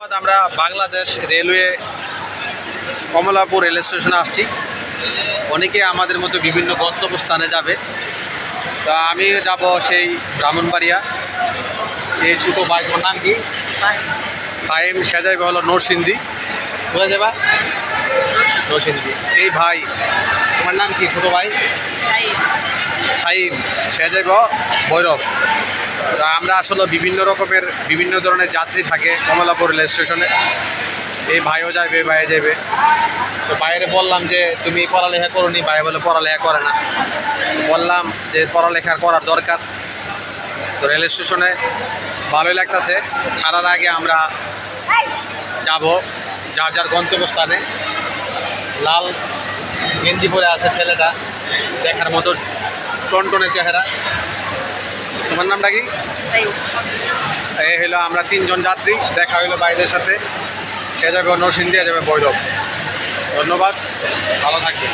ধন্যবাদ। আমরা Bangladesh railway Kamalapur rail স্টেশনে আসছি। অনেকে আমাদের মতো বিভিন্ন গন্তব্য স্থানে যাবে। তা আমি যাব সেই ব্রাহ্মণবাড়িয়া। এই ছোটো ভাই তোমার নাম কি? ফাইম সে যাইবে হলো নরসিংদী। কোথায় যাবা? নরসিংদী। এই ভাই তোমার নাম কি ছোটো ভাই? সাইম সে যাইব ভৈরব। তো আমরা আসলে বিভিন্ন রকমের, বিভিন্ন ধরনের যাত্রী থাকে কমলাপুর রেল স্টেশনে। এই ভাইও যাবে ভাইয়ে যাবে তো বাইরে বললাম যে, তুমি পড়ালেখা করোনি? ভাই বলে, পড়ালেখা করে না। বললাম যে পড়ালেখা করার দরকার। তো রেল স্টেশনে ভালোই লাগতেছে। ছাড়ার আগে আমরা যাব যার যার গন্তব্যস্থানে। লাল গেঞ্জি পরে আছে ছেলেটা, দেখার মতো টনটনের চেহারা। তোমার নামটা কি? এই হলো আমরা তিনজন যাত্রী দেখা হইল বাইরের সাথে। সে যাবে নরসিংদিয়া যাবে বৈরব ধন্যবাদ ভালো থাকবে